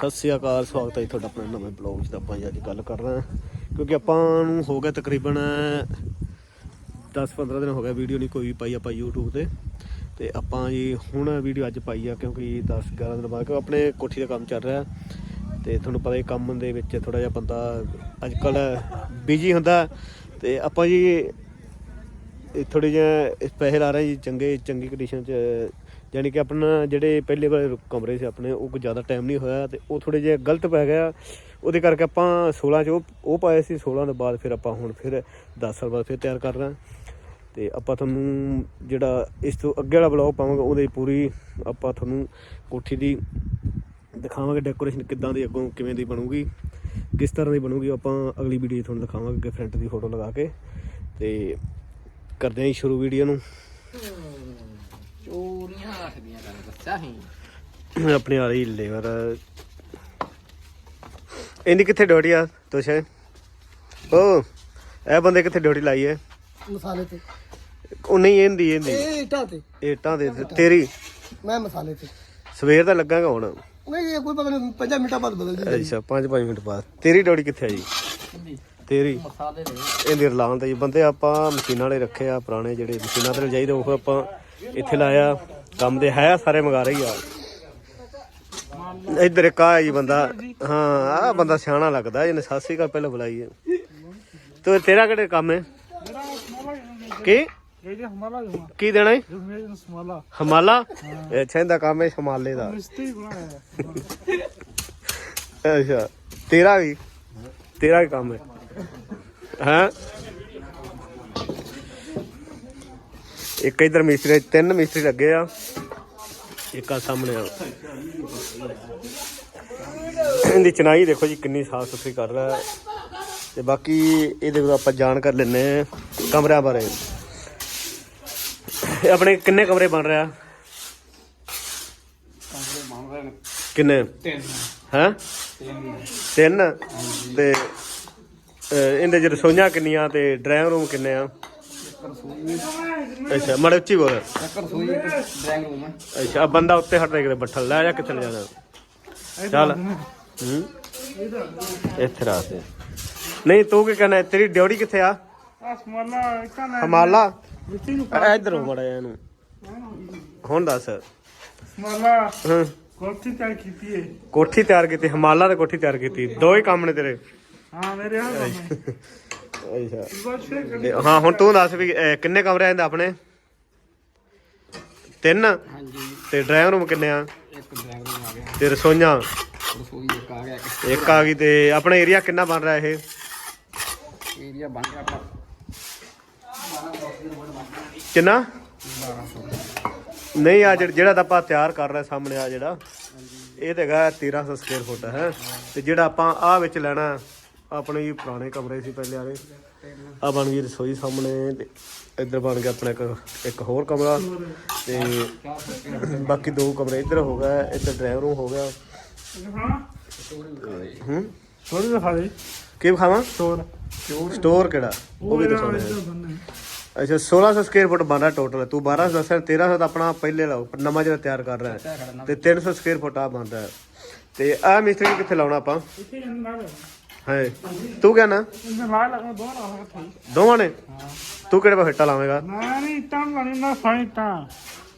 ਸਤਿ ਸ਼੍ਰੀ ਅਕਾਲ, ਸਵਾਗਤ ਹੈ ਜੀ ਤੁਹਾਡਾ ਆਪਣੇ ਨਵੇਂ ਬਲੌਗ 'ਚ ਤਾਂ ਆਪਾਂ ਜੀ ਅੱਜ ਗੱਲ ਕਰ ਰਹੇ ਹਾਂ। ਕਿਉਂਕਿ ਆਪਾਂ ਨੂੰ ਹੋ ਗਿਆ ਤਕਰੀਬਨ 10-15 ਦਿਨ ਹੋ ਗਿਆ ਵੀਡੀਓ ਨਹੀਂ ਕੋਈ ਵੀ ਪਾਈ ਆਪਾਂ YouTube ਤੇ। ਤੇ ਆਪਾਂ ਜੀ ਹੁਣ ਵੀਡੀਓ ਅੱਜ ਪਾਈ ਆ ਕਿਉਂਕਿ 10-11 ਦਿਨ ਬਾਅਦ, ਕਿਉਂਕਿ ਆਪਣੇ ਕੋਠੀ ਦਾ ਕੰਮ ਚੱਲ ਰਿਹਾ। ਤੇ ਤੁਹਾਨੂੰ ਪਤਾ ਹੀ ਕੰਮ ਦੇ ਵਿੱਚ ਥੋੜਾ ਜਿਹਾ ਬੰਦਾ ਅੱਜ ਕੱਲ ਬਿਜ਼ੀ ਹੁੰਦਾ। ਤੇ ਆਪਾਂ ਜੀ ਇਹ ਥੋੜੇ ਜਿਹਾ ਪੈਸੇ ਲਾ ਰਹੇ ਜੀ, ਚੰਗੇ ਚੰਗੀ ਕੰਡੀਸ਼ਨ 'ਚ ਯਾਨੀ ਕਿ ਆਪਣਾ ਜਿਹੜੇ ਪਹਿਲੇ ਵਾਲੇ ਕਮਰੇ ਸੀ ਆਪਣੇ, ਉਹ ਕੋਈ ਜ਼ਿਆਦਾ ਟਾਈਮ ਨਹੀਂ ਹੋਇਆ ਤੇ ਉਹ ਥੋੜੇ ਜਿਹਾ ਗਲਤ ਪੈ ਗਿਆ। ਉਹਦੇ ਕਰਕੇ ਆਪਾਂ 16 ਚ ਉਹ ਉਹ ਪਾਏ ਸੀ 16 ਦੇ ਬਾਅਦ ਫਿਰ ਆਪਾਂ ਹੁਣ ਫਿਰ 10 ਸਾਲ ਬਾਅਦ ਫਿਰ ਤਿਆਰ ਕਰ ਰਹੇ ਹਾਂ। ਤੇ ਆਪਾਂ ਤੁਹਾਨੂੰ ਜਿਹੜਾ ਇਸ ਤੋਂ ਅੱਗੇ ਵਾਲਾ ਬਲੌਗ ਪਾਵਾਂਗੇ, ਉਹਦੇ ਪੂਰੀ ਆਪਾਂ ਤੁਹਾਨੂੰ ਕੋਠੀ ਦੀ ਦਿਖਾਵਾਂਗੇ ਡੈਕੋਰੇਸ਼ਨ ਕਿੱਦਾਂ ਦੀ, ਅੱਗੋਂ ਕਿਵੇਂ ਦੀ ਬਣੂਗੀ, ਕਿਸ ਤਰ੍ਹਾਂ ਦੀ ਬਣੂਗੀ, ਆਪਾਂ ਅਗਲੀ ਵੀਡੀਓ 'ਚ ਤੁਹਾਨੂੰ ਦਿਖਾਵਾਂਗੇ ਅੱਗੇ ਫਰੰਟ ਦੀ ਫੋਟੋ ਲਗਾ ਕੇ। ਤੇ ਕਰਦੇ ਹਾਂ ਜੀ ਸ਼ੁਰੂ ਵੀਡੀਓ ਨੂੰ। ਚੋਰੀਆਂ ਰੱਖਦੀਆਂ ਕਰ ਦੱਸਿਆ ਹੀ ਆਪਣੇ ਆ ਰਹੀ ਲੇਬਰ। ਇਹਦੀ ਕਿੱਥੇ ਡਿਊਟੀ ਆ ਤੁਸ਼ੇ ਓ ਇਹ ਬੰਦੇ ਕਿੱਥੇ ਡਿਊਟੀ ਲਾਈ ਹੈ ਮਸਾਲੇ ਤੇ। ਉਹ ਨਹੀਂ ਇਹਦੀ ਇਹਦੀ ਇਹ ਇੱਟਾਂ ਤੇ। ਇੱਟਾਂ ਦੇ ਤੇਰੀ? ਮੈਂ ਮਸਾਲੇ ਤੇ। ਸਵੇਰ ਦਾ ਲੱਗਾਗਾ ਹੁਣ ਨਹੀਂ ਇਹ ਕੋਈ ਪਤਾ ਨਹੀਂ 5 ਮਿੰਟਾਂ ਬਾਅਦ ਬਦਲ ਜੀ ਅੱਛਾ 5-5 ਮਿੰਟ ਬਾਅਦ। ਤੇਰੀ ਡਿਊਟੀ ਕਿੱਥੇ ਆ ਜੀ? ਤੇਰੀ? ਮਸਾਲੇ ਦੇ ਇਹਦੀ ਰਲਾਉਣ ਤੇ ਜੀ। ਬੰਦੇ ਆਪਾਂ ਮਸ਼ੀਨਾਂ ਵਾਲੇ ਰੱਖੇ ਆ ਪੁਰਾਣੇ ਜਿਹੜੇ ਮਸ਼ੀਨਾਂ ਤੇ ਜਾਈਦੇ ਉਹ ਆਪਾਂ ਇੱਥੇ ਲਾਇਆ, ਕੰਮ ਦੇ ਹੈ, ਸਾਰੇ ਮੰਗਾ ਰਹੀ ਆ। ਇੱਧਰ ਇੱਕ ਆ ਜੀ ਬੰਦਾ, ਹਾਂ ਆ ਬੰਦਾ ਸਿਆਣਾ ਲੱਗਦਾ, ਇਹਨੇ ਸਤਿ ਸ੍ਰੀ ਪਹਿਲਾਂ ਬੁਲਾਈ ਹੈ। ਤੋ ਤੇਰਾ ਕਿਹੜੇ ਕੰਮ ਹੈ? ਕੀ? ਕੀ ਦੇਣਾ ਹੈ? ਹਮਾਲਾ? ਅੱਛਾ, ਇਹਦਾ ਕੰਮ ਹੈ ਹਮਾਲੇ ਦਾ। ਅੱਛਾ, ਤੇਰਾ ਵੀ ਤੇਰਾ ਵੀ ਕੰਮ ਹੈ। ਹਾਂ? ਇੱਕ ਇਧਰ ਮਿਸਤਰੀ ਤਿੰਨ ਮਿਸਤਰੀ ਲੱਗੇ ਆ। ਇੱਕ ਆ ਸਾਹਮਣੇ ਆ। ਇਹਦੀ ਚਨਾਈ ਦੇਖੋ ਜੀ ਕਿੰਨੀ ਸਾਫ਼ ਸੁਥਰੀ ਕਰ ਰਿਹਾ ਹੈ। ਤੇ ਬਾਕੀ ਇਹਦੇ ਬਾਰੇ ਆਪਾਂ ਜਾਣ ਕਰ ਲੈਨੇ ਕਮਰਿਆਂ ਬਾਰੇ। ਆਪਣੇ ਕਿੰਨੇ ਕਮਰੇ ਬਣ ਰਿਹਾ ਕਮਰੇ ਬਣ ਰਹੇ ਨੇ। ਕਿੰਨੇ? ਤਿੰਨ। ਹੈਂ? ਤਿੰਨ। ਤੇ ਇਹਦੇ ਚ ਰਸੋਈਆਂ ਕਿੰਨੀਆਂ ਤੇ ਡਰਾਇੰਗ ਰੂਮ ਕਿੰਨੇ ਆ? ਇੱਕ ਰਸੋਈ ਅੱਛਾ ਮੜੇ ਉੱਚੀ ਬੋਲ। ਇੱਕ ਰਸੋਈ ਇੱਕ ਡਰਾਇੰਗ ਰੂਮ ਹੈ। ਅੱਛਾ ਆਹ ਬੰਦਾ ਉੱਤੇ ਹਟ ਰਿਹਾ ਕਿਤੇ ਬੱਠਲ ਲੈ ਜਾ ਕਿੱਥੇ ਜਾਣਾ ਚੱਲ। ਹੂੰ। ਇੱਥੇ ਰਾਤ ਨਹੀਂ ਤੂੰ ਕੀ ਕਹਿਣਾ ਤੇਰੀ ਡਿਊਟੀ ਕਿੱਥੇ ਆ? ਹਮਾਲਾ? ਨੂੰ ਇੱਧਰ ਹੋ ਮੜਾ ਇਹਨੂੰ। ਹੁਣ ਦੱਸ। ਹਾਂ। ਕੋਠੀ ਤਿਆਰ ਕੀਤੀ ਹੈ ਕੋਠੀ ਤਿਆਰ ਕੀਤੀ ਹਮਾਲਾ ਤੇ ਕੋਠੀ ਤਿਆਰ ਕੀਤੀ। ਦੋ ਹੀ ਕੰਮ ਨੇ ਤੇਰੇ। ਹਾਂ ਮੇਰੇ ਆ ਅੱਛਾ। ਹਾਂ ਹੁਣ ਤੂੰ ਦੱਸ ਵੀ ਅਹ, ਕਿੰਨੇ ਕਮਰੇ ਆਂਦੇ ਆਪਣੇ? ਤਿੰਨ? ਹਾਂਜੀ। ਤੇ ਡਰਾਇੰਗ ਰੂਮ ਕਿੰਨੇ ਆ? ਇੱਕ ਡਰਾਇੰਗ ਰੂਮ ਆ ਗਿਆ। ਤੇ ਰਸੋਈਆਂ? ਰਸੋਈ ਇੱਕ ਆ ਗਿਆ ਇੱਕ ਇੱਕ ਆ ਗਈ ਤੇ ਆਪਣਾ ਏਰੀਆ ਕਿੰਨਾ ਬਣ ਰਿਹਾ ਇਹ? ਏਰੀਆ ਬਣ ਗਿਆ ਆਪਣਾ ਕਿੰਨਾ? 1200 ਨਹੀਂ ਆ ਜਿਹੜਾ ਜਿਹੜਾ ਤਾਂ ਆਪਾਂ ਤਿਆਰ ਕਰ ਰਹੇ ਸਾਹਮਣੇ ਆ ਜਿਹੜਾ। ਇਹ ਤੇ ਹੈਗਾ 1300 ਸਕੁਅਰ ਫੁੱਟ ਹੈ। ਤੇ ਜਿਹੜਾ ਆਪਾਂ ਆ ਵਿੱਚ ਲੈਣਾ ਆਪਣੇ ਹੀ ਪੁਰਾਣੇ ਕਮਰੇ ਸੀ ਪਹਿਲੇ ਵਾਲੇ। ਆ ਬਣ ਗਈ ਰਸੋਈ ਸਾਹਮਣੇ ਤੇ ਇੱਧਰ ਬਣ ਗਿਆ ਆਪਣਾ ਇੱਕ ਇੱਕ ਹੋਰ ਕਮਰਾ ਤੇ ਬਾਕੀ ਦੋ ਕਮਰੇ ਇੱਧਰ ਹੋ ਗਏ ਇੱਧਰ ਡਰਾਈਵ ਰੂਮ ਹੋ ਗਿਆ। ਹਾਂ? ਥੋੜੀ ਦਿਖਾ ਦੇ। ਕੀ ਖਾਵਾਂ ਸਟੋਰ। ਕਿਹੜਾ? ਉਹ ਵੀ ਹੈ। ਬੰਨੇ ਅੱਛਾ 1600 ਸਕੁਅਰ ਫੁੱਟ ਬਣ ਟੋਟਲ ਤੂੰ 1200 ਦੱਸਿਆ 1300 ਤਾਂ ਆਪਣਾ ਪਹਿਲੇ ਲਾਓ ਨਵਾਂ ਜਿਹੜਾ ਤਿਆਰ ਕਰ ਰਿਹਾ ਹੈ। ਤੇ 300 ਸਕੁਅਰ ਫੁੱਟ ਆ ਬਣ ਰਿਹਾ ਹੈ। ਤੇ ਆ ਮਿਸਤਰੀ ਕਿੱਥੇ ਲਾਉਣਾ ਆਪਾਂ? ਇੱਥੇ ਹੈ ਤੂੰ ਕਹਿਣਾ ਇਹਨਾਂ ਨਾਲ ਲੱਗਣਾ ਦੋ ਹੋਇਆ ਥਾਈ ਦੋਵਾਂ ਨੇ? ਤੂੰ ਕਿਹੜੇ ਪਾਸੇ ਲਾਵੇਂਗਾ? ਨਾ ਨਹੀਂ ਇੱਟਾਂ ਲਾਣੀ ਨਾ ਸਾਈ ਤਾਂ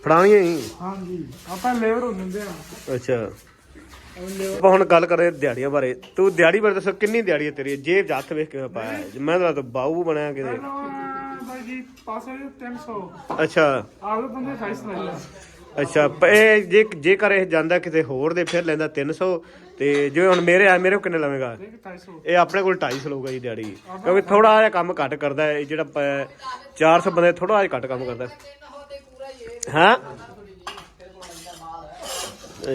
ਫੜਾਣੀਆਂ ਹੀ? ਹਾਂਜੀ। ਆਪਾਂ ਲੇਬਰ ਹੋ ਦਿੰਦੇ ਆ। ਅੱਛਾ। ਆਪਾਂ ਹੁਣ ਗੱਲ ਕਰੇ ਦਿਹਾੜੀਆਂ ਬਾਰੇ। ਤੂੰ ਦਿਹਾੜੀ ਬਾਰੇ ਦੱਸ ਕਿੰਨੀ ਦਿਹਾੜੀ ਹੈ ਤੇਰੀ? ਜੇਬ 'ਚ ਹੱਥ ਵੇਖ ਕੇ ਪਾਇਆ ਹੈ। ਮੈਂ ਤਾਂ ਬਾਊ ਬਣਿਆ ਕਿਤੇ। ਬਾਈ ਜੀ ਪਾਸੇ 300 ਅੱਛਾ। ਆਪਦੇ ਬੰਦੇ 250 ਲੈ ਅੱਛਾ, ਪ- ਇਹ ਜੇ ਜੇਕਰ ਇਹ ਜਾਂਦਾ ਕਿਤੇ ਹੋਰ ਦੇ ਫਿਰ ਲੈਂਦਾ 300 ਤੇ ਜਿਵੇਂ ਹੁਣ ਮੇਰੇ ਆ, ਮੇਰੇ ਕੋਲ ਕਿੰਨੇ ਲਵੇਗਾ? ਇਹ ਆਪਣੇ ਕੋਲ 250 ਲਊਗਾ ਜੀ ਦਿਹਾੜੀ। ਕਿਉਂਕਿ ਥੋੜਾ ਜਿਹਾ ਕੰਮ ਘੱਟ ਕਰਦਾ ਹੈ, ਇਹ ਜਿਹੜਾ ਪ- 400 ਬੰਦੇ ਥੋੜਾ ਜਿਹਾ ਘੱਟ ਕੰਮ ਕਰਦਾ ਹਾਂ।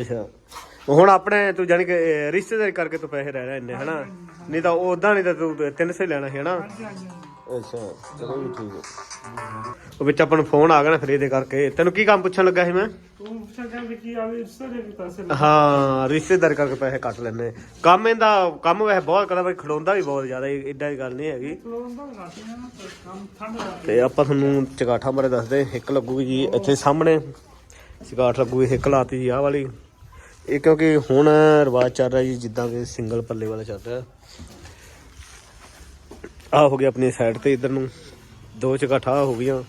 ਅੱਛਾ। ਹੁਣ ਆਪਣੇ ਤੂੰ ਜਾਨੀ ਕਿ, ਇਹ ਰਿਸ਼ਤੇਦਾਰੀ ਕਰਕੇ ਤੂੰ ਪੈਸੇ ਰਹਿ ਰਿਹਾ ਇੰਨੇ, ਹਨਾ? ਨਹੀਂ ਤਾਂ ਉਦਾਂ ਨਹੀਂ ਤਾਂ ਤੂੰ 300 ਹੀ ਲੈਣਾ ਸੀ, ਹਨਾ? ਅੱਛਾ ਚਲੋ ਵੀ ਠੀਕ ਹੈ। ਉਹ ਵਿੱਚ ਆਪਾਂ ਨੂੰ ਫੋਨ ਆ ਗਿਆ ਨਾ ਫਿਰ ਇਹਦੇ ਕਰਕੇ। ਤੈਨੂੰ ਕੀ ਕੰਮ ਪੁੱਛਣ ਲੱਗਾ ਸੀ ਮੈਂ? ਤੂੰ ਪੁੱਛਿਆ ਕਿ ਕੀ ਆਵੇ ਦੇ ਪੈਸੇ ਹਾਂ ਰਿਸ਼ਤੇਦਾਰ ਕਰਕੇ ਪੈਸੇ ਕੱਟ ਲੈਣੇ ਕੰਮ ਇਹਦਾ ਕੰਮ ਵੈਸੇ ਬਹੁਤ ਕਰਦਾ ਬਈ ਖੜਾਉਂਦਾ ਵੀ ਬਹੁਤ ਜ਼ਿਆਦਾ ਇਦਾਂ ਦੀ ਗੱਲ ਨਹੀਂ ਹੈਗੀ। ਲੋਨ ਦਾ ਘਾਟੀ ਨਾ ਕੰਮ ਠੰਡ ਦਾ ਤੇ ਆਪਾਂ ਤੁਹਾਨੂੰ ਚਗਾਠਾਂ ਬਾਰੇ ਦੱਸਦੇ ਇੱਕ ਲੱਗੂਗੀ ਜੀ ਇੱਥੇ ਸਾਹਮਣੇ। ਚਗਾਠ ਲੱਗੂਗੀ ਇੱਕ ਲਾਤੀ ਜੀ ਆਹ ਵਾਲੀ। ਇਹ ਕਿਉਂਕਿ ਹੁਣ ਰਿਵਾਜ ਚੱਲ ਰਿਹਾ ਜੀ ਜਿੱਦਾਂ ਕਿ ਸਿੰਗਲ ਪੱਲੇ ਵਾਲਾ ਚੱਲ ਰਿਹਾ। ਆ ਹੋ ਗਿਆ ਆਪਣੀ ਸਾਈਡ ਤੇ ਇਧਰ ਨੂੰ। ਦੋ ਚਗਾਠਾ ਹੋ ਗਈਆਂ।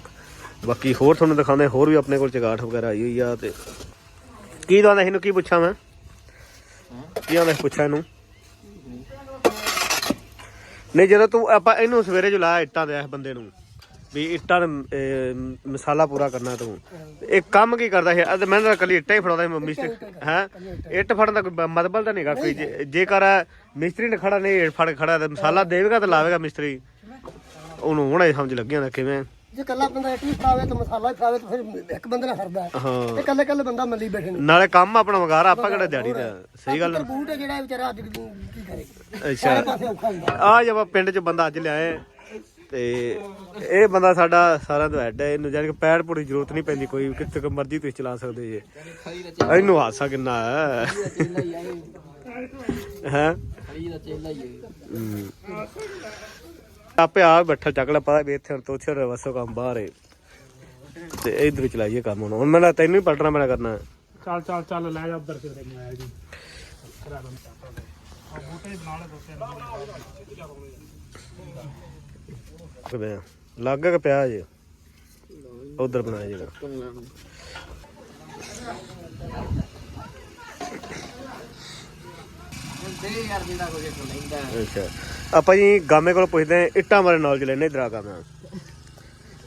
ਬਾਕੀ ਹੋਰ ਤੁਹਾਨੂੰ ਦਿਖਾਉਂਦੇ ਹੋਰ ਵੀ ਆਪਣੇ ਕੋਲ ਚਗਾਠ ਵਗੈਰਾ ਆਈ ਹੋਈ ਆ ਤੇ ਕੀ ਦਵਾਂਦਾ ਇਹਨੂੰ, ਕੀ ਪੁੱਛਾਂ ਮੈਂ? ਕੀ ਆਂਦਾ ਪੁੱਛਾਂ ਇਹਨੂੰ? ਨਹੀਂ, ਜਦੋਂ ਤੂੰ ਆਪਾਂ ਇਹਨੂੰ ਸਵੇਰੇ ਜੋ ਇੱਟਾਂ ਦੇ ਇਸ ਬੰਦੇ ਨੂੰ। ਵੀ ਇੱਟਾਂ ਦਾ ਮਸਾਲਾ ਪੂਰਾ ਕਰਨਾ ਤੂੰ। ਇਹ ਕੰਮ ਕੀ ਕਰਦਾ ਹੈ ਅਦ ਮੈਂ ਤਾਂ ਕੱਲੀ ਇੱਟਾਂ ਹੀ ਫੜਾਉਂਦਾ ਸੀ ਮਿਸਤਰੀ। ਹੈ ਇੱਟ ਫੜਨ ਦਾ ਕੋਈ ਮਤਲਬ ਤਾਂ ਨਹੀਂਗਾ ਕੋਈ। ਜੇਕਰ ਮਿਸਤਰੀ ਨੇ ਖੜਾ ਨਹੀਂ ਇੱਟ ਫੜ ਖੜਾ ਤੇ ਮਸਾਲਾ ਦੇਵੇਗਾ ਤਾਂ ਲਾਵੇਗਾ ਮਿਸਤਰੀ? ਉਹਨੂੰ ਹੁਣ ਸਮਝ ਲੱਗਿਆ ਦਾ ਕਿਵੇਂ? ਜੇ ਕੱਲਾ ਬੰਦਾ ਇੱਟ ਵੀ ਫੜਾਵੇ ਤਾਂ ਮਸਾਲਾ ਵੀ ਫੜਾਵੇ ਤਾਂ ਫਿਰ ਇੱਕ ਬੰਦੇ ਨਾਲ ਫੜਦਾ ਹੈ। ਹਾਂ। ਇਹ ਕੱਲੇ ਕੱਲੇ ਬੰਦਾ ਮੱਲੀ ਬੈਠੇ ਨੇ। ਨਾਲੇ ਕੰਮ ਆਪਣਾ ਵਗਾਰਾ ਆਪਾਂ ਕਿਹੜਾ ਦਿਹਾੜੀ ਦਾ? ਸਹੀ ਗੱਲ। ਬੂਟ ਹੈ ਜਿਹੜਾ ਵਿਚਾਰਾ ਅੱਜ ਕੀ ਕਰੇ? ਅੱਛਾ। ਆ ਜਬ ਪਿੰਡ ਚ ਬੰਦਾ ਅੱਜ ਲਿਆਏ ਤੇ ਇਹ ਬੰਦਾ ਸਾਡਾ ਸਾਰਿਆਂ ਤੋਂ ਹੈਡ ਹੈ। ਇਹਨੂੰ ਜਾਨੀ ਕਿ ਪੈਰ ਪੂਰੀ ਜ਼ਰੂਰਤ ਨਹੀਂ ਪੈਂਦੀ, ਕੋਈ ਕਿਤੇ ਕੋ ਮਰਜ਼ੀ ਤੁਸੀਂ ਚਲਾ ਸਕਦੇ ਜੇ। ਇਹਨੂੰ ਹਾਸਾ ਕਿੰਨਾ ਹੈ। ਹੈ? ਆਪੇ ਆ ਬੈਠਾ ਚੱਕ ਲੈ, ਪਤਾ ਵੀ ਇੱਥੇ ਹੁਣ ਤੋਛੇ ਵਸੋ ਕੰਮ ਬਾਹਰ ਹੈ ਤੇ ਇਧਰ ਚਲਾਈਏ ਕੰਮ ਹੁਣ। ਹੁਣ ਮੈਂ ਤੈਨੂੰ ਹੀ ਪਲਟਣਾ ਮੈਨਾਂ ਕਰਨਾ। ਚੱਲ ਚੱਲ ਚੱਲ, ਲੈ ਜਾ ਉੱਧਰ ਫਿਰ ਮੈਂ ਆਇਆ ਜੀ। ਕਰਾ ਦਮ ਬੂਟੇ ਨਾਲ ਦੋਸੇ ਕਿਵੇਂ ਆ? ਲੱਗ ਗਿਆ ਕਿ ਪਿਆ ਜੇ ਉਧਰ ਬਣਾਇਆ ਜਿਹੜਾ ਅੱਛਾ। ਆਪਾਂ ਜੀ ਗਾਮੇ ਕੋਲ ਪੁੱਛਦੇ ਹਾਂ ਇੱਟਾਂ ਬਾਰੇ ਨੌਲੇਜ ਲੈਣੇ ਇਧਰ ਆ ਗਾਮੇ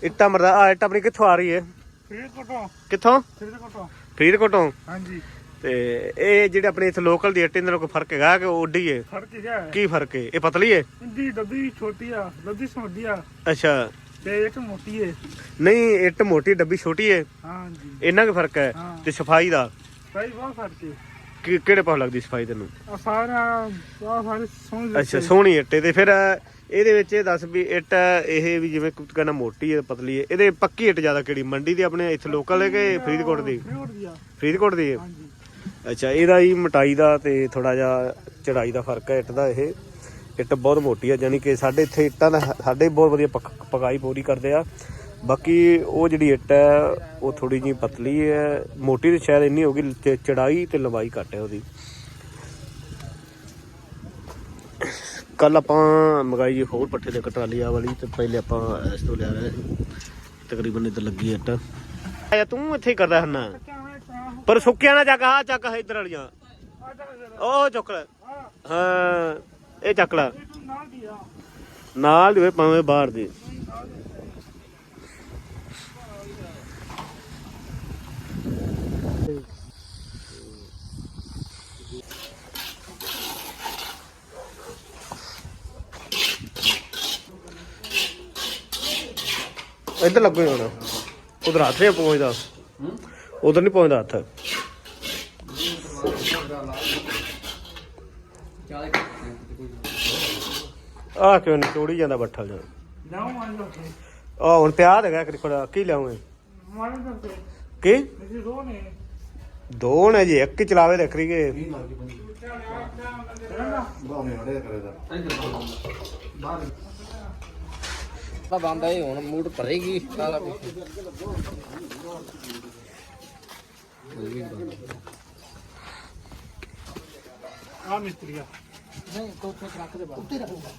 ਇੱਟਾਂ ਮਰਦਾ ਆ ਇੱਟ ਆਪਣੀ ਕਿੱਥੋਂ ਆ ਰਹੀ ਹੈ? ਫਿਰ ਕੋਟੋ ਕਿੱਥੋਂ? ਫਿਰ ਕੋਟੋ ਫਰੀਦਕੋਟੋਂ? ਹਾਂਜੀ। ਤੇ ਇਹ ਜਿਹੜੇ ਆਪਣੇ ਇੱਥੇ ਲੋਕਲ ਦੀ ਇੱਟ ਇਹਨਾਂ ਨਾਲ ਕੋਈ ਫ਼ਰਕ ਹੈਗਾ ਕਿ ਉਹ ਉੱਡੀ ਹੈ ਫ਼ਰਕ ਕੀ ਹੈ। ਕੀ ਫ਼ਰਕ ਹੈ ਇਹ ਪਤਲੀ ਹੈ ਇੰਦੀ ਡੱਬੀ ਛੋਟੀ ਆ ਡੱਬੀ ਛੋਟੀ ਆ। ਅੱਛਾ। ਤੇ ਇੱਕ ਮੋਟੀ ਹੈ ਨਹੀਂ ਇੱਟ ਮੋਟੀ ਡੱਬੀ ਛੋਟੀ ਹੈ ਹਾਂਜੀ। ਇੰਨਾ ਕੀ ਫ਼ਰਕ ਹੈ? ਹਾਂ। ਤੇ ਸਫ਼ਾਈ ਦਾ? ਸਹੀ ਬਹੁਤ ਫ਼ਰਕ ਹੈ ਕਿ- ਕਿਹੜੇ ਪਾਸ ਲੱਗਦੀ ਸਫ਼ਾਈ ਤੈਨੂੰ? ਆ ਸਾਰਾ ਆ ਸਾਰੇ ਸੋਹਣੇ ਅੱਛਾ ਸੋਹਣੀ। ਇੱਟ ਹੈ ਤੇ ਫਿਰ ਇਹਦੇ ਵਿੱਚ ਇਹ ਦੱਸ ਵੀ ਇੱਟ ਇਹ ਵੀ ਜਿਵੇਂ ਕੁਝ ਕਹਿੰਦਾ ਮੋਟੀ ਹੈ ਪਤਲੀ ਹੈ ਇਹਦੇ ਪੱਕੀ ਇੱਟ ਜ਼ਿਆਦਾ ਕਿਹੜੀ? ਮੰਡੀ ਦੀ ਆਪਣੇ ਇੱਥੇ ਲੋਕਲ ਹੈ ਕਿ ਫਰੀਦਕੋਟ ਦੀ? ਫਰੀਦਕੋਟ ਦੀ ਆ। ਫਰੀਦਕੋਟ ਦੀ ਹੈ ਹਾਂਜੀ। ਅੱਛਾ, ਇਹਦਾ ਹੀ ਮਟਾਈ ਦਾ ਤੇ ਥੋੜਾ ਜਿਹਾ ਚੜਾਈ ਦਾ ਫ਼ਰਕ ਹੈ, ਇੱਟ ਦਾ ਇਹ। ਇੱਟ ਬਹੁਤ ਮੋਟੀ ਆ ਯਾਨੀ ਕਿ ਸਾਡੇ ਇੱਥੇ ਇੱਟਾਂ ਦਾ ਸਾਡੇ ਬਹੁਤ ਵਧੀਆ ਪਕਾਈ ਪੂਰੀ ਕਰਦੇ ਆ। ਬਾਕੀ ਉਹ ਜਿਹੜੀ ਇੱਟ ਹੈ, ਉਹ ਥੋੜੀ ਜਿਹੀ ਪਤਲੀ ਹੈ, ਮੋਟੀ ਤੇ ਸ਼ਾਇਦ ਇੰਨੀ ਹੋਗੀ ਚ- ਚੜਾਈ ਤੇ ਲੰਬਾਈ ਘੱਟ ਹੈ ਉਹਦੀ। ਕੱਲ ਆਪਾਂ ਮਗਾਈ ਹੋਰ ਪੱਠੇ ਦੇ ਕਟਾਲੀ ਆ ਵਾਲੀ, ਤੇ ਪਹਿਲੇ ਆਪਾਂ ਇਸ ਤੋਂ ਲਿਆ ਰਹੇ ਸੀ ਤਕਰੀਬਨ ਇੱਧਰ ਲੱਗੀ ਇੱਟ। ਆਇਆ ਤੂੰ ਇੱਥੇ ਕਰਦਾ ਹੰਨਾ ਪਰ ਸੁੱਕਿਆ ਨਾ ਚੱਕ ਆ ਚੱਕ ਇੱਧਰ ਵਾਲੀਆਂ। ਉਹ ਚੁੱਕ ਲੈ। ਹਾਂ, ਇਹ ਚੱਕ ਲੈ। ਨਾਲ ਦੀ ਆ ਭਾਵੇਂ ਬਾਹਰ ਦੀ। ਇੱਧਰ ਲੱਗੋ ਹੁਣ। ਉਧਰ ਹੱਥ ਪਹੁੰਚਦਾ। ਉਧਰ ਨਹੀਂ ਪਹੁੰਚਦਾ ਹੱਥ। ਚਾਲੇ ਕਿਉਂ ਨਹੀਂ ਤੋੜੀ ਜਾਂਦਾ ਬੱਠਲ ਜਾ ਜਾਓ ਮਾਰ ਲਓ ਆ ਹੁਣ ਪਿਆ ਹੈਗਾ ਕਿ ਕੋਲ ਕੀ ਲਿਆਉਂਗੇ? ਮਾਰ ਲਓ ਤੇ ਕੀ? ਤੁਸੀਂ ਨੇ ਦੋ ਨੇ ਜੀ, ਇੱਕ ਹੀ ਚਲਾਵੇ ਦੇਖ ਰਹੀਗੇ ਤਾਂ ਬੰਦਾ ਇਹ ਹੁਣ ਮੂਡ ਭਰੇਗੀ ਸਾਰਾ ਆ ਮਿਸਤਰੀ ਆ। ਨਹੀਂ ਤੋਂ ਉੱਤੇ ਰੱਖ ਦੇ ਉੱਤੇ ਰੱਖੂਗਾ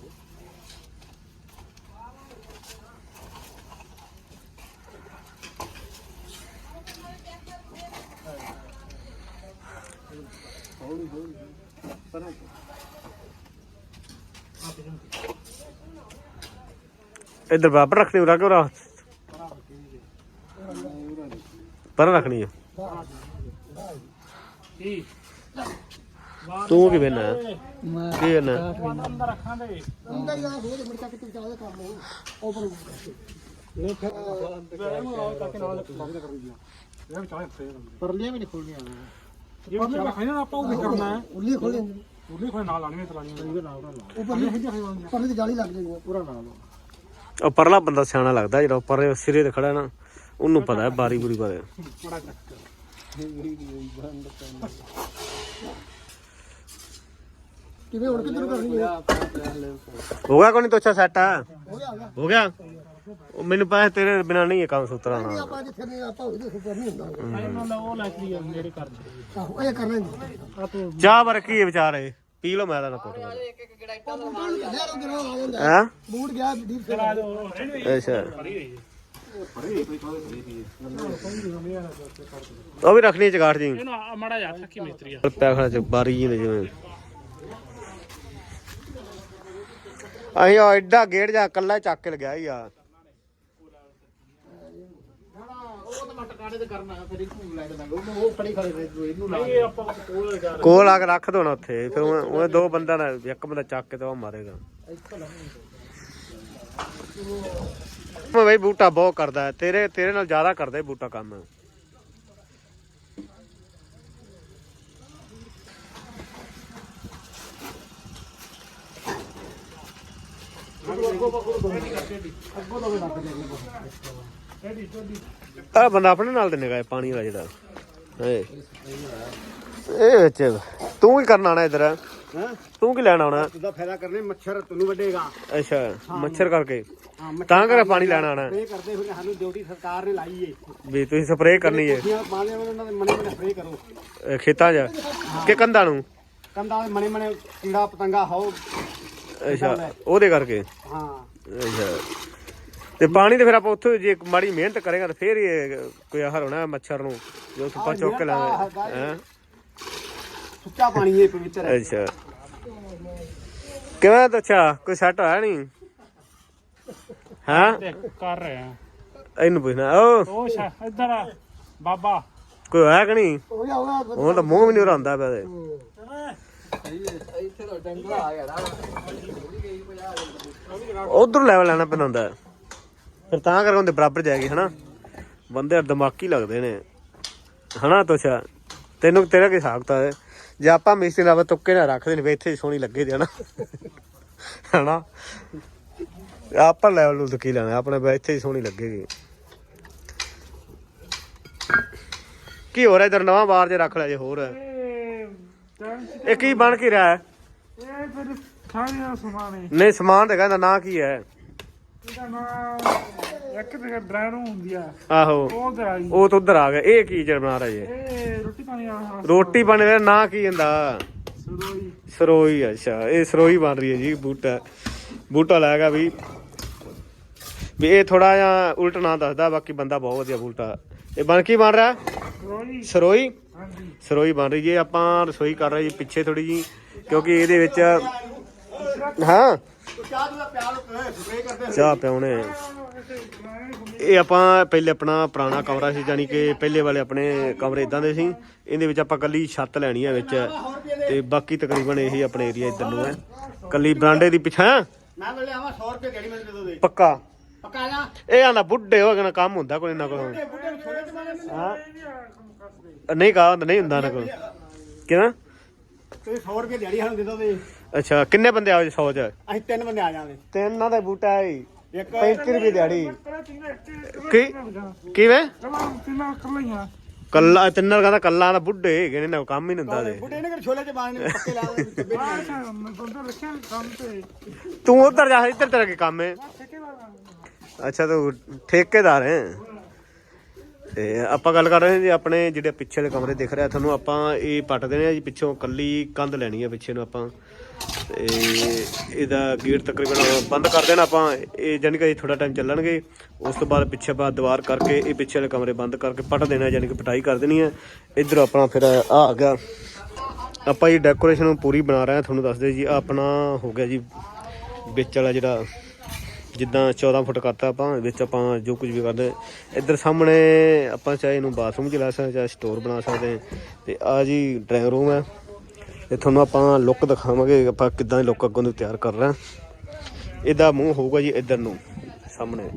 ਇੱਧਰ ਬਰਾਬਰ ਰੱਖਣੀ ਉਰਾ ਕਿ ਉਰਾ। ਪਰ ਰੱਖਣੀ ਆ। ਕੀ? ਤੂੰ ਕਿਵੇਂ ਨਾ? ਕੀ। ਨਾ ਅੰਦਰ ਰੱਖਾਂ ਦੇ ਹੁੰਦਾ ਯਾਰ ਹੋ ਜੇ ਮੁੜ ਕੇ ਤੂੰ ਚਾਹਦੇ ਕੰਮ ਉਹ ਉਹ ਪਰ ਇਹ ਚਾਹੇ ਫੇਰ ਪਰਲੀਆਂ ਵੀ ਨਹੀਂ ਖੋਲਣੀਆਂ ਇਹ ਵੀ ਖਾਣਾ ਆਪਾਂ ਉਹ ਵੀ ਕਰਨਾ ਹੈ। ਉੱਲੀ ਖੋਲ ਜਾਂਦੀ ਉਹਦੇ ਕੋਈ ਨਾਲ ਲਾਣੀ ਤਲਾਣੀਆਂ ਇਹਦੇ ਨਾਲ ਨਾਲ ਉੱਪਰ ਪਰਲੀ ਦੀ ਜਾਲੀ ਲੱਗ ਜਾਏਗੀ। ਪੂਰਾ ਨਾਲ ਉਹ ਪਰਲਾ ਬੰਦਾ ਸਿਆਣਾ ਲੱਗਦਾ ਜਿਹੜਾ ਪਰੇ ਸਿਰੇ ਤੇ ਖੜਾ ਨਾ ਉਹਨੂੰ ਪਤਾ ਹੈ ਬਾਰੀ ਬੁਰੀ ਬਾਰੇ। ਬੜਾ ਚੱਕਰ। ਕਿਵੇਂ ਹੁਣ ਕਿੱਧਰ ਕਰਨੀ ਹੈ? ਹੋ ਗਿਆ ਕੋਈ ਨਹੀਂ ਤੋਛਾ ਸੈੱਟ ਆ? ਹੋ ਗਿਆ? ਆ ਹੋ ਉਹ ਮੈਨੂੰ ਪਤਾ ਤੇਰੇ ਬਿਨਾ ਨਹੀਂ ਇਹ ਕੰਮ ਸੁਤਰਾ ਨਾ ਆਪਾਂ ਜਿੱਥੇ ਨਹੀਂ ਆਪਾਂ ਉਹਦੇ ਸੁਪਰ ਨਹੀਂ ਹੁੰਦਾ। ਇਹਨਾਂ ਦਾ ਉਹ ਲੱਗ ਲਈ ਜਿਹੜੇ ਕਰਦੇ ਆਹੋ ਇਹ ਕਰਨਾ ਹੀ ਆ ਤੂੰ। ਚਾਹ ਬਰ ਕੀ ਹੈ ਵਿਚਾਰੇ? ਪੀ ਲਓ ਮੈਂ ਤਾਂ ਨਾ ਗਿਰਾ ਆ ਜਾਂਦਾ ਹੈ? ਬੂਟ ਗਿਆ ਦੀਪ ਸੇ ਆ ਜੋ ਰਹਿਣੇ ਅੱਛਾ। ਉਹ ਵੀ ਰੱਖਣੀ ਚਗਾਠ ਜੀ ਇਹਨੂੰ ਆ ਮਾੜਾ ਜਿਹਾ ਥੱਕੀ ਮਿਸਤਰੀ ਆ। ਪੈਖਣਾ ਚ ਬਾਰੀ ਜੀ ਨੇ ਜਿਵੇਂ। ਅਸੀਂ ਉਹ ਐਡਾ ਗੇੜ ਜਾ ਕੱਲਾ ਚੱਕ ਕੇ ਲਗਾਇਆ ਹੀ ਆ। ਉਹ ਤਾਂ ਮਟ ਕਾੜੇ ਤੇ ਕਰਨਾ ਫਿਰ ਇਹਨੂੰ ਲੈ ਕੇ ਦਾਂਗੇ ਉਹ ਫੜੀ ਖੜੇ ਨੇ ਇਹਨੂੰ ਲਾ ਇਹ ਆਪਾਂ ਕੋਲ ਆ ਕੇ ਰੱਖ ਦੋ ਨਾ ਉੱਥੇ। ਫਿਰ ਉਹ ਉਹ ਦੋ ਬੰਦਾ ਨਾ ਇੱਕ ਬੰਦਾ ਚੱਕ ਕੇ ਤੇ ਉਹ ਮਾਰੇਗਾ। ਮੈਂ ਬਈ ਬੂਟਾ ਬਹੁਤ ਕਰਦਾ ਤੇਰੇ ਤੇਰੇ ਨਾਲ ਜ਼ਿਆਦਾ ਕਰਦਾ ਇਹ ਬੂਟਾ ਕੰਮ। ਆ ਬੰਦਾ ਆਪਣੇ ਨਾਲ ਤੇ ਨਿਗਾਹ ਪਾਣੀ ਵਾਲਾ ਜਿਹੜਾ। ਏ ਇਹ ਵਿੱਚ ਤੂੰ ਕੀ ਕਰਨ ਆਣਾ ਇਧਰ। ਹਾਂ? ਤੂੰ ਕੀ ਲੈਣ ਆਉਣਾ? ਉਹਦਾ ਫਾਇਦਾ ਕਰਨੇ ਮੱਛਰ ਤੈਨੂੰ ਵੱਡੇਗਾ ਅੱਛਾ ਮੱਛਰ ਕਰਕੇ। ਤਾਂ ਕਰਕੇ ਪਾਣੀ ਲੈਣ ਆਣਾ ਸਪਰੇ ਕਰਦੇ ਹੋਏ ਸਾਨੂੰ ਡਿਊਟੀ ਸਰਕਾਰ ਨੇ ਲਾਈ ਏ। ਵੀ ਤੁਸੀਂ ਸਪਰੇਅ ਕਰਨੀ ਹੈ ਕੋਠੀਆਂ ਪਾਣੇ ਉਹਨਾਂ ਦੇ ਮਨੇ ਮਨੇ ਸਪਰੇ ਕਰੋ। ਅਹ ਖੇਤਾਂ 'ਚ? ਕਿ ਕੰਧਾਂ ਨੂੰ? ਕੰਦਾ ਮਨੇ ਮਨੇ ਕੀੜਾ ਪਤੰਗਾ ਹੋ ਅੱਛਾ ਉਹਦੇ ਕਰਕੇ? ਹਾਂ। ਅੱਛਾ। ਤੇ ਪਾਣੀ ਤੇ ਫਿਰ ਆਪਾਂ ਉੱਥੇ ਜੇ ਮਾੜੀ ਮਿਹਨਤ ਕਰੇਗਾ ਤਾਂ ਫੇਰ ਇਹ ਕੋਈ ਆਹਰ ਹੋਣਾ ਮੱਛਰ ਨੂੰ ਜੋ ਧੁੱਪਾ ਚੁੱਕ ਕੇ ਲਾਵੇ। ਹੈਂ? ਸੁੱਚਾ ਪਾਣੀ ਏ ਪਵਿੱਤਰ ਹੈ। ਅੱਛਾ। ਕਿਵੇਂ ਤਾਂ ਅੱਛਾ? ਕੋਈ ਸੈੱਟ ਹੋਇਆ ਨਹੀਂ ਹਾਂ? ਤੇ ਕਰ ਰਹੇ। ਇਹਨੂੰ ਪੁੱਛਣਾ। ਉਹ ਉਹ ਸ਼ਾ ਇੱਧਰ ਆ। ਬਾਬਾ। ਕੋਈ ਹੋਇਆ ਕਿ ਨਹੀਂ ਹੋ ਜਾ ਹੋਇਆ ਉਹ ਤਾਂ ਮੂੰਹ ਵੀ ਨਹੀਂ ਉਰਾਂਦਾ ਪਿਆ ਤੇ। ਇੱਥੇ ਤਾਂ ਡੰਗਰ ਆ ਗਿਆ ਨਾ ਉਧਰ ਲੈਵਲ ਲੈਣਾ ਪੈਂਦਾ ਹੁੰਦਾ। ਹੈ। ਫਿਰ ਤਾਂ ਕਰਕੇ ਉਹਦੇ ਬਰਾਬਰ ਜਾਏਗੀ ਹਨਾ? ਬੰਦੇ ਦਿਮਾਗੀ ਲੱਗਦੇ ਨੇ? ਹਨਾ ਤੋਸ਼ਾ ਤੈਨੂੰ ਤੇਰਾ ਕੀ ਹਿਸਾਬ ਤਾਂ ਹੈ? ਜੇ ਆਪਾਂ ਮਿਸਤਰੀ ਲਾਵਾ ਤੁੱਕੇ ਨਾ ਰੱਖਦੇ ਨੇ ਵੀ ਇੱਥੇ ਹੀ ਸੋਹਣੀ ਲੱਗੇ ਦੀ ਹਨਾ ਹਨਾ? ਆਪਾਂ ਲੈਵਲ ਨੂੰ ਕੀ ਲੈਣਾ ਆਪਣੇ ਵੀ ਇੱਥੇ ਹੀ ਸੋਹਣੀ ਲੱਗੇਗੀ। ਕੀ ਹੋ ਰਿਹਾ ਇਧਰ? ਨਵਾਂ ਬਾਰ ਜੇ ਰੱਖ ਲਿਆ ਜੇ ਹੋਰ। ਇਹ ਕੀ ਬਣ ਕੀ ਰਿਹਾ ਹੈ? ਇਹ ਫਿਰ ਸਾਰੀਆਂ ਸਮਾਨੇ ਨਹੀਂ ਸਮਾਨ ਤੇ ਕਹਿੰਦਾ ਨਾਂ ਕੀ ਹੈ? ਇਹਦਾ ਨਾਮ ਇੱਕ ਤੇ ਡਰਾਈਵਰ ਹੁੰਦੀ ਆ ਆਹੋ। ਉਹ ਤੇ ਆਈ ਉਹ ਤਾਂ ਉਧਰ ਆ ਗਿਆ ਇਹ ਕੀ ਜੜ ਬਣਾ ਰਿਹਾ ਜੇ ਇਹ ਰੋਟੀ ਪਾਣੀ ਆ ਰੋਟੀ ਬਣ ਰਿਹਾ ਨਾਂ ਕੀ ਹੁੰਦਾ? ਸਰੋਈ। ਸਰੋਈ ਅੱਛਾ। ਇਹ ਸਰੋਈ ਬਣ ਰਹੀ ਹੈ ਜੀ ਬੂਟਾ। ਬੂਟਾ ਲਾਏਗਾ ਵੀ। ਵੀ ਇਹ ਥੋੜਾ ਜਿਹਾ ਉਲਟ ਨਾਂ ਦੱਸਦਾ ਬਾਕੀ ਬੰਦਾ ਬਹੁਤ ਵਧੀਆ ਬੂਟਾ। ਇਹ ਬਣ ਕੀ ਬਣ ਰਿਹਾ? ਸਰੋਈ। ਸਰੋਈ? ਹਾਂਜੀ। ਸਰੋਈ ਬਣ ਰਹੀ ਜੀ। ਆਪਾਂ ਰਸੋਈ ਕਰ ਰਹੇ ਜੀ ਪਿੱਛੇ ਥੋੜੀ ਜੀ ਕਿਉਂਕਿ ਇਹਦੇ ਵਿੱਚ ਹਾਂ। ਚਾਹ ਦਾ ਇਹ ਆਪਾਂ ਪਹਿਲੇ ਆਪਣਾ ਪੁਰਾਣਾ ਕਮਰਾ ਸੀ ਜਾਨੀ ਕਿ ਪਹਿਲੇ ਵਾਲੇ ਆਪਣੇ ਕਮਰੇ ਇਦਾਂ ਦੇ ਸੀ। ਇਹਦੇ ਵਿੱਚ ਆਪਾਂ ਕੱਲੀ ਛੱਤ ਲੈਣੀ ਹੈ ਵਿੱਚ। ਤੇ ਬਾਕੀ ਤਕਰੀਬਨ ਇਹੀ ਆਪਣੇ ਏਰੀਆ ਇਧਰ ਨੂੰ ਹੈ। ਕੱਲੀ ਬਰਾਂਡੇ ਦੀ ਪਿਛਾ ਮੈਂ ਬੋਲੇ ਆਵਾ 100 ਰੁਪਏ ਦਿਹਾੜੀ ਮੈਨੂੰ ਦੇ ਦੋ? ਦੇ ਪੱਕਾ ਪੱਕਾ ਜਾ। ਇਹ ਆਂਦਾ ਬੁੱਢੇ ਹੋ ਗਏ ਨਾ ਕੰਮ ਹੁੰਦਾ ਕੋਈ ਨਾ ਬੁੱਢੇ ਤੇ ਮਾਰੇ ਹਾਂ। ਨਹੀਂ ਕਹਾ ਨਹੀਂ ਹੁੰਦਾ ਨਾ ਕੋਲ ਕਿਵੇਂ ਤੁਸੀਂ 100 ਰੁਪਏ ਦਿਹਾੜੀ ਸਾਨੂੰ ਦੇ ਦੋ? ਦੇ ਅੱਛਾ ਕਿੰਨੇ ਬੰਦੇ ਆਓ ਜੀ 100 ਚ? ਅਸੀਂ ਤਿੰਨ ਬੰਦੇ ਆ ਜਾਵਾਂਗੇ। ਤਿੰਨਾਂ ਦਾ ਬੂਟਾ ਹੈ ਇੱਕ 35 ਰੁਪਏ ਦਿਹਾੜੀ। ਕਰਾ ਕੀ? ਕਿਵੇਂ? ਕਲਾ ਤਿੰਨਾ ਕਰ ਲਈਆਂ ਕੱਲਾ ਦਾ ਕਹਿੰਦਾ ਕੱਲਾ ਦਾ ਬੁੱਢੇ ਹੈਗੇ ਨੇ ਨਾ ਕੰਮ ਹੀ ਨਹੀਂ ਹੁੰਦਾ ਦੇ ਬੁੱਢੇ ਨੇ ਕਿ ਛੋਲੇ ਚ ਬਾਣੇ ਨੇ ਪੱਕੇ ਲਾ ਦੇ ਤੇ ਉਧਰ ਜਾ ਇੱਧਰ ਤੇਰਾ ਕੀ ਕੰਮ ਹੈ ਅੱਛਾ ਤੂੰ ਠੇਕੇਦਾਰ ਹੈ? ਤੇ ਆਪਾਂ ਗੱਲ ਕਰ ਰਹੇ ਹਾਂ ਜੀ ਆਪਣੇ ਜਿਹੜੇ ਪਿੱਛੇ ਦੇ ਕਮਰੇ ਦਿਖ ਰਿਹਾ ਤੁਹਾਨੂੰ ਆਪਾਂ ਇਹ ਪੱਟ ਦੇਣੇ ਆ ਜੀ ਪਿੱਛੋਂ ਕੱਲੀ ਕੰਧ ਲੈਣੀ ਆ ਪਿੱਛੇ ਨੂੰ ਆਪਾਂ। ਤੇ ਇਹਦਾ ਗੇਟ ਤਕਰੀਬਨ ਬੰਦ ਕਰ ਦੇਣਾ ਆਪਾਂ। ਇਹ ਜਾਨੀ ਕਿ ਥੋੜਾ ਟਾਈਮ ਚੱਲਣਗੇ। ਉਸ ਤੋਂ ਬਾਅਦ ਪਿੱਛੇ ਆਪਾਂ ਦੀਵਾਰ ਕਰਕੇ, ਇਹ ਪਿੱਛੇ ਵਾਲੇ ਕਮਰੇ ਬੰਦ ਕਰਕੇ ਪਟ ਦੇਣਾ ਜਾਨੀ ਕਿ ਪਟਾਈ ਕਰ ਦੇਣੀ ਹੈ। ਇੱਧਰ ਆਪਣਾ ਫਿਰ ਆ ਆ ਗਿਆ। ਆਪਾਂ ਇਹ ਡੈਕੋਰੇਸ਼ਨ ਪੂਰੀ ਬਣਾ ਰਹੇ ਹਾਂ, ਤੁਹਾਨੂੰ ਦੱਸਦੇ ਜੀ। ਆਪਣਾ ਹੋ ਗਿਆ ਜੀ, ਵਿੱਚ ਵਾਲਾ ਜਿਹੜਾ ਜਿੱਦਾਂ 14 ਫੁੱਟ ਕਰਤਾ ਆਪਾਂ, ਵਿੱਚ ਆਪਾਂ ਜੋ ਕੁਝ ਵੀ ਕਰਦੇ ਇੱਧਰ ਸਾਹਮਣੇ ਆਪਾਂ ਚਾਹੇ ਇਹਨੂੰ ਬਾਥਰੂਮ ਚ ਲਾ ਸਕਦੇ ਚਾਹੇ ਸਟੋਰ ਬਣਾ ਸਕਦੇ ਹਾਂ। ਤੇ ਆ ਜੀ ਡਰਾਇੰਗ ਰੂਮ ਹੈ। ਤੇ ਤੁਹਾਨੂੰ ਆਪਾਂ ਲੁੱਕ ਦਿਖਾਵਾਂਗੇ, ਆਪਾਂ ਕਿੱਦਾਂ ਦੀ ਲੁੱਕ ਅੱਗੋਂ ਨੂੰ ਤਿਆਰ ਕਰ ਰਹੇ ਹਾਂ। ਇਹਦਾ ਮੂੰਹ ਹੋਊਗਾ ਜੀ ਇੱਧਰ ਨੂੰ, ਸਾਹਮਣੇ।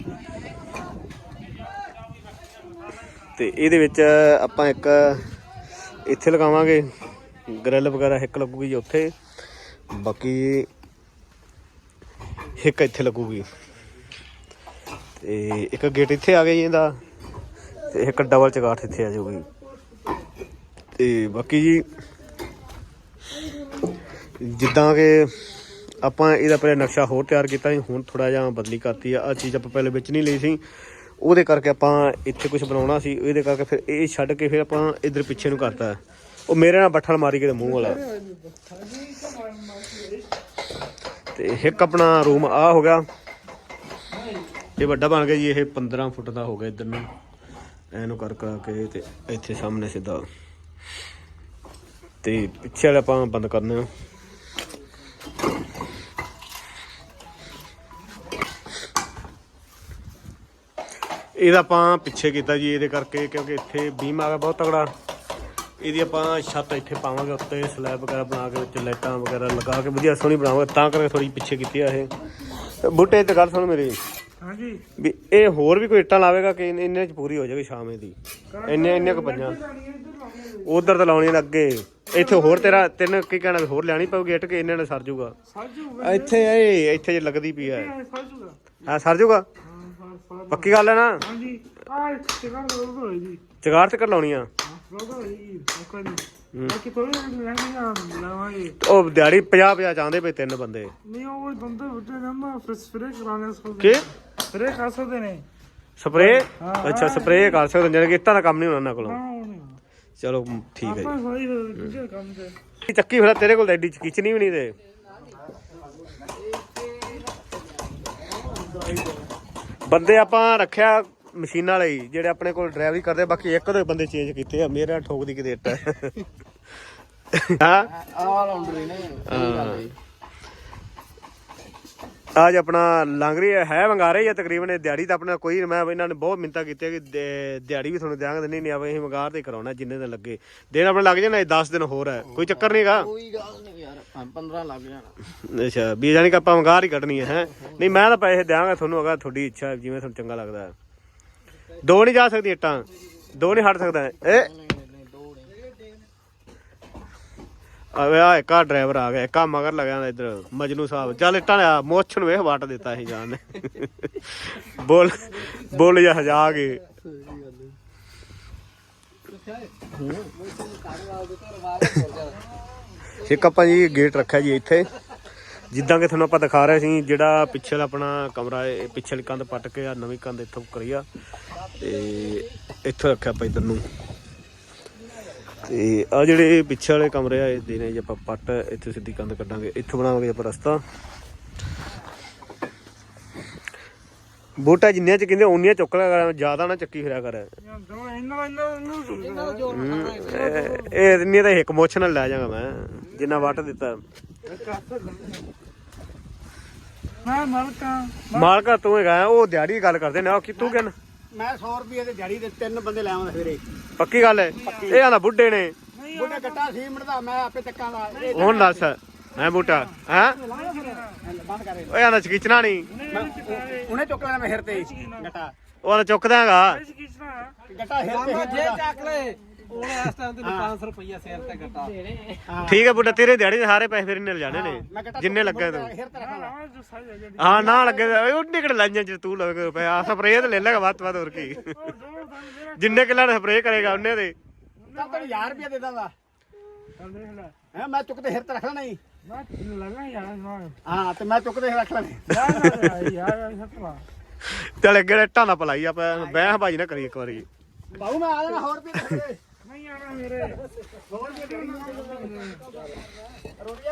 ਤੇ ਇਹਦੇ ਵਿੱਚ ਆਪਾਂ ਇੱਕ ਇੱਥੇ ਲਗਾਵਾਂਗੇ ਗ੍ਰਿਲ ਵਗੈਰਾ ਇੱਕ ਲੱਗੂਗੀ ਜੀ ਉੱਥੇ, ਬਾਕੀ ਇੱਕ ਇੱਥੇ ਲੱਗੂਗੀ। ਤੇ ਇੱਕ ਗੇਟ ਇੱਥੇ ਆ ਗਿਆ ਜੀ ਇਹਦਾ, ਤੇ ਇੱਕ ਡਬਲ ਚਗਾਠ ਇੱਥੇ ਆ ਜਾਊਗੀ। ਤੇ ਬਾਕੀ ਜੀ ਜਿੱਦਾਂ ਕਿ ਆਪਾਂ ਇਹਦਾ ਪਹਿਲੇ ਨਕਸ਼ਾ ਹੋਰ ਤਿਆਰ ਕੀਤਾ ਸੀ, ਹੁਣ ਥੋੜਾ ਜਿਹਾ ਬਦਲੀ ਕਰਤੀ ਆ। ਆ ਚੀਜ਼ ਆਪਾਂ ਪਹਿਲੇ ਵਿੱਚ ਨਹੀਂ ਲਈ ਸੀ। ਉਹਦੇ ਕਰਕੇ ਆਪਾਂ ਇੱਥੇ ਕੁਝ ਬਣਾਉਣਾ ਸੀ। ਇਹਦੇ ਕਰਕੇ ਫਿਰ ਇਹ ਛੱਡ ਕੇ ਫਿਰ ਆਪਾਂ ਇਧਰ ਪਿੱਛੇ ਨੂੰ ਕਰਤਾ। ਉਹ ਮੇਰੇ ਨਾਲ ਬੱਠਲ ਮਾਰੀ ਕੇ ਮੂੰਹ ਵਾਲਾ। ਤੇ ਇੱਕ ਆਪਣਾ ਰੂਮ ਆ ਹੋ ਗਿਆ। ਇਹ ਵੱਡਾ ਬਣ ਗਿਆ ਜੀ, ਇਹ 15 ਫੁੱਟ ਦਾ ਹੋ ਗਿਆ ਇਧਰ ਨੂੰ। ਐਨੂੰ ਕਰ ਕਰਾ ਕੇ ਤੇ ਇੱਥੇ ਸਾਹਮਣੇ ਸਿੱਧਾ। ਤੇ ਪਿੱਛੇ ਵਾਲਾ ਆਪਾਂ ਬੰਦ ਕਰਨਾ ਇਹਦਾ ਆਪਾਂ ਪਿੱਛੇ ਕੀਤਾ ਜੀ ਇਹਦੇ ਕਰਕੇ ਕਿਉਂਕਿ ਇੱਥੇ ਬੀਮ ਆ ਗਿਆ ਬਹੁਤ ਤਗੜਾ ਇਹਦੀ ਆਪਾਂ ਛੱਤ ਇੱਥੇ ਪਾਵਾਂਗੇ ਉੱਤੇ ਸਲੈਬ ਵਗੈਰਾ ਬਣਾ ਕੇ ਵਿੱਚ ਲਾਈਟਾਂ ਵਗੈਰਾ ਲਗਾ ਕੇ ਵਧੀਆ ਸੋਹਣੀ ਬਣਾਵਾਂਗੇ। ਤਾਂ ਕਰਕੇ ਥੋੜੀ ਪਿੱਛੇ ਕੀਤੀ ਆ ਇਹ। ਬੂਟੇ ਤੇ ਗੱਲ ਸੁਣ ਮੇਰੀ। ਹਾਂਜੀ। ਵੀ ਇਹ ਹੋਰ ਵੀ ਕੋਈ ਇੱਟਾਂ ਲਾਵੇਗਾ ਕਿ ਇੰਨੇ- ਚ ਪੂਰੀ ਹੋ ਜਾਏਗੀ ਸ਼ਾਮ ਇਹਦੀ। ਇੰਨੇ ਇੰਨੇ ਕੁ ਪੰਜਾਂ ਉਧਰ ਤਾਂ ਲਾਉਣੀਆਂ ਨੇ ਅੱਗੇ। ਇੱਥੇ ਹੋਰ ਤੇਰਾ ਤੈਨੂੰ ਕੀ ਕਹਿਣਾ ਹੋਰ ਲੈਣੀ ਪਊਗੀ ਇੱਟ ਕਿ ਇੰਨੇ ਨਾਲ ਸਰ ਸਾਜੂਗਾ ਇੱਥੇ ਇਹ ਇੱਥੇ ਜੇ ਲੱਗਦੀ ਪਈ ਆ। ਹਾਂ ਸਰ ਸਰ ਪੱਕੀ ਗੱਲ ਹੈ ਨਾ? ਹਾਂਜੀ। ਆ ਹੋਈ ਜੀ। ਚਗਾਰ ਤੇ ਕਰ ਲਾਉਣੀ ਆ? ਰੋਲ ਹੋਈ ਜੀ ਕੋਈ ਨਹੀਂ। ਬਾਕੀ ਕੋਈ ਲਾਵਾਂਗੇ। ਉਹ ਦਿਹਾੜੀ 50 50 ਚਾਹੁੰਦੇ ਪਏ ਤਿੰਨ ਬੰਦੇ। ਨਹੀਂ ਉਹ ਬੰਦੇ ਉੱਤੇ ਫਿਰ ਸਪਰੇ ਕਰਾਣੇ ਸੋ ਕੀ? ਸਪਰੇ ਕਰ ਸਕਦੇ ਨੇ। ਸਪਰੇ ਅੱਛਾ ਸਪਰੇ ਕਰ ਸਕਦੇ ਜਾਨੀ ਕਿ ਇੱਟਾਂ ਦਾ ਕੰਮ ਨਹੀਂ ਹੋਣਾ ਉਹਨਾਂ ਕੋਲੋਂ। ਚਲੋ ਠੀਕ ਹੈ ਜੀ। ਚੱਕੀ ਫਿਰ ਤੇਰੇ ਕੋਲ ਐਡੀ ਖਿੱਚਣੀ ਵੀ ਨਹੀਂ ਤੇ। ਬੰਦੇ ਆਪਾਂ ਰੱਖਿਆ ਮਸ਼ੀਨਾਂ ਵਾਲੇ ਹੀ, ਜਿਹੜੇ ਆਪਣੇ ਕੋਲ ਡਰਾਈਵਰੀ ਕਰਦੇ ਬਾਕੀ ਇੱਕ ਦੋ ਬੰਦੇ ਚੇਂਜ ਕੀਤੇ ਆ ਮੇਰੇ ਨਾਲ ਠੋਕਦੀ ਕਿਤੇ ਇੱਟ ਹਾਂ? ਆਹ ਲਾਉਂਡਰੀ ਨੇ ਹੈ। ਅੱਜ ਆਪਣਾ ਲੰਗਰੀ ਹੈ ਵੰਗਾਰੇ ਹੀ ਆ ਤਕਰੀਬਨ ਇਹ ਦਿਹਾੜੀ ਤਾਂ ਆਪਣਾ ਕੋਈ ਮੈਂ ਇਹਨਾਂ ਨੇ ਬਹੁਤ ਮਿੰਤਾ ਕੀਤੀ ਕਿ ਦਿਹਾੜੀ ਵੀ ਤੁਹਾਨੂੰ ਦਿਆਂਗੇ ਨਹੀਂ ਨਹੀਂ ਆਵੇ ਅਸੀਂ ਵੰਗਾਰ ਤੇ ਕਰਾਉਣਾ ਜਿੰਨੇ ਦਿਨ ਲੱਗੇ ਦਿਨ ਆਪਣੇ ਲੱਗ ਜਾਣਾ 10 ਦਿਨ ਹੋਰ ਹੈ ਕੋਈ ਚੱਕਰ ਨਹੀਂਗਾ ਕੋਈ ਗੱਲ ਨਹੀਂ ਯਾਰ 15 ਲੱਗ ਜਾਣਾ ਅੱਛਾ ਵੀ ਜਾਨੀ ਕਿ ਆਪਾਂ ਵੰਗਾਰ ਹੀ ਕੱਢਣੀ ਹੈ ਹੈਂ? ਨਹੀਂ ਮੈਂ ਤਾਂ ਪੈਸੇ ਦਿਆਂਗਾ ਤੁਹਾਨੂੰ ਅਗਾ ਤੁਹਾਡੀ ਇੱਛਾ ਜਿਵੇਂ ਤੁਹਾਨੂੰ ਚੰਗਾ ਲੱਗਦਾ। ਦੋ ਨਹੀਂ ਜਾ ਸਕਦੀ ਇੱਟਾਂ ਦੋ ਨਹੀਂ ਹਟ ਸਕਦਾ ਇਹ ਆਵੇ ਆ ਇੱਕ ਡਰਾਈਵਰ ਆ ਗਿਆ, ਇੱਕ ਮਗਰ ਲੱਗਿਆ ਇੱਧਰ, ਮਜਨੂ ਸਾਹਿਬ। ਚੱਲ ਇੱਟਾਂ ਮੋਛ ਨੂੰ ਇਹ ਵਟ ਦਿੱਤਾ ਸੀ ਜਾਨ ਨੇ। ਬੋਲ ਬੋਲ ਜਾ ਹਜਾ ਕੇ। ਇੱਕ ਆਪਾਂ ਜੀ ਗੇਟ ਰੱਖਿਆ ਜੀ ਇੱਥੇ। ਜਿੱਦਾਂ ਕਿ ਤੁਹਾਨੂੰ ਆਪਾਂ ਦਿਖਾ ਰਹੇ ਸੀ, ਜਿਹੜਾ ਪਿੱਛੇ ਆਪਣਾ ਕਮਰਾ ਹੈ ਪਿੱਛੇ ਵਾਲੀ ਕੰਧ ਪੱਟ ਕੇ ਆ, ਨਵੀਂ ਕੰਧ ਇੱਥੋਂ ਕਰੀ ਆ। ਤੇ ਇੱਥੋਂ ਰੱਖਿਆ ਆਪਾਂ ਇੱਧਰ ਨੂੰ। ਤੇ ਆ ਜਿਹੜੇ ਪਿੱਛੇ ਵਾਲੇ ਕਮਰੇ ਆ ਇਹ ਦੇਣੇ ਜੀ ਆਪਾਂ ਪੱਟ ਇੱਥੇ ਸਿੱਧੀ ਕੰਧ ਕੱਢਾਂਗੇ। ਇੱਥੋਂ ਬਣਾਵਾਂਗੇ ਆਪਾਂ ਰਸਤਾ। ਬੂਟਾ ਜਿੰਨੀਆਂ ਚ ਕਹਿੰਦੇ ਉਨੀਆਂ ਚੁੱਕ ਲਿਆ ਕਰ ਜ਼ਿਆਦਾ ਨਾ ਚੱਕੀ ਫਿਰਿਆ ਕਰ। ਨੂੰ ਇਹ ਇੰਨੀ ਤਾਂ ਇੱਕ ਮੋਛ ਨਾਲ ਲੈ ਜਾਗਾ ਮੈਂ ਜਿੰਨਾ ਵੱਟ ਦਿੱਤਾ। ਮੈਂ ਮਲਕਾ। ਮਾਲਕਾ ਤੂੰ ਹੈਗਾ ਉਹ ਦਿਹਾੜੀ ਗੱਲ ਕਰਦੇ ਨੇ ਕਿ ਤੂੰ ਕਹਿਣ ਮੈਂ 100 ਰੁਪਏ ਦੇ ਜੜੀ ਦੇ ਤਿੰਨ ਬੰਦੇ ਲੈ ਆਉਂਦਾ ਸਵੇਰੇ। ਪੱਕੀ ਗੱਲ ਹੈ? ਇਹ ਆਂਦਾ ਬੁੱਢੇ ਨੇ। ਬੁੱਢਾ ਗੱਟਾ ਸੀਮਟ ਦਾ ਮੈਂ ਆਪੇ ਚੱਕਾਂ ਦਾ। ਇਹ ਹੁਣ ਦੱਸ ਹੈ ਬੂਟਾ? ਹੈ? ਬੰਦ ਕਰ ਓਏ ਆਂਦਾ ਚਕੀਚਣਾ ਨਹੀਂ। ਉਹਨੇ ਚੁੱਕ ਲੈਣਾ ਮਹਿਰ ਤੇ। ਗੱਟਾ। ਉਹ ਆਂਦਾ ਚੁੱਕ ਦਾਂਗਾ ਕਿਸਨਾ ਗੱਟਾ ਹਿਰ ਤੇ ਜੇ ਚੱਕ ਲੈ। ਉਹਨੇ ਇਸ ਟਾਈਮ ਤੇ 500 ਰੁਪਈਆ ਸਿਰ ਤੇ ਕੱਟਾ ਠੀਕ ਹੈ ਬੁੱਢਾ ਤੇਰੇ ਦਿਹਾੜੀ ਦੇ ਸਾਰੇ ਪੈਸੇ ਫਿਰ ਇਹਨੇ ਜਾਣੇ ਨੇ ਜਿੰਨੇ ਲੱਗੇ ਤੂੰ। ਹੈ ਨਾ। ਲੱਗੇ ਓਏ ਉਹਨੇ ਕਿਹੜੇ ਲਾਈਆਂ ਜੇ ਤੂੰ ਲਵੇ ਰੁਪਏ ਆ ਸਪਰੇਅ ਤੇ ਲੈ ਲੈਗਾ ਵੱਧ ਤੋਂ ਵੱਧ ਹੋਰ ਕੀ। ਉਹ ਜਿੰਨੇ ਕਿੱਲਾ ਦਾ ਸਪਰੇਅ ਕਰੇਗਾ ਉਹਨੇ ਦੇ ਤਾਂ ਤੈਨੂੰ 1000 ਰੁਪਏ ਦੇ ਦਾਂਗਾ। ਦੇਖ ਲੈ। ਹੈ ਮੈਂ ਚੁੱਕ ਤੇ ਹਿਰ ਤੇ ਰੱਖ ਲੈਣਾ ਹੀ ਮੈਂ ਲਗਾ ਯਾਰ ਨਾ ਹਾਂ ਤੇ ਮੈਂ ਚੁੱਕ ਤੇ ਰੱਖ ਲੈਣਾ ਯਾਰ ਯਾਰ ਸਤਵਾ ਚੱਲ ਅੱਗੇ ਦਾ ਪਲਾਈ ਆਪਾਂ ਬਹਿ ਭਾਜੀ ਨਾ ਕਰੀ ਇੱਕ ਵਾਰੀ। ਬਾਹੂ ਮੈਂ ਆ ਜਾਣਾ ਹੋਰ ਆਣਾ ਮੇਰੇ। ਹੋਰ ਰੁਪਏ ਦੇ